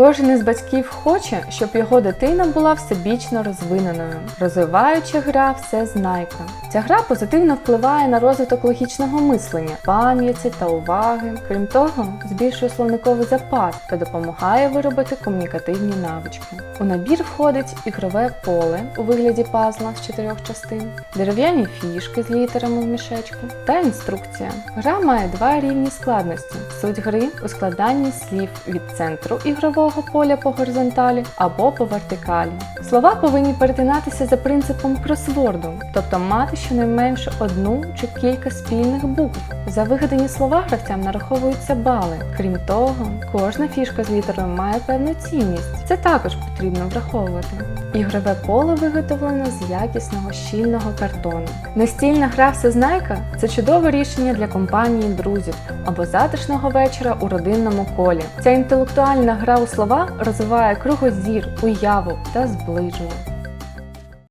Кожен із батьків хоче, щоб його дитина була всебічно розвиненою. Розвиваюча гра всезнайка. Ця гра позитивно впливає на розвиток логічного мислення, пам'яті та уваги. Крім того, збільшує словниковий запас та допомагає виробити комунікативні навички. У набір входить ігрове поле у вигляді пазла з чотирьох частин, дерев'яні фішки з літерами в мішечку та інструкція. Гра має два рівні складності. Суть гри у складанні слів від центру ігрового поля по горизонталі або по вертикалі. Слова повинні перетинатися за принципом кросворду, тобто мати щонайменше одну чи кілька спільних букв. За вигадані слова гравцям нараховуються бали. Крім того, кожна фішка з літерою має певну цінність. Це також потрібно враховувати. Ігрове поле виготовлено з якісного щільного картону. Настільна гра всезнайка це чудове рішення для компанії друзів або затишного вечора у родинному колі. Ця інтелектуальна гра у слова розвиває кругозір, уяву та зближує.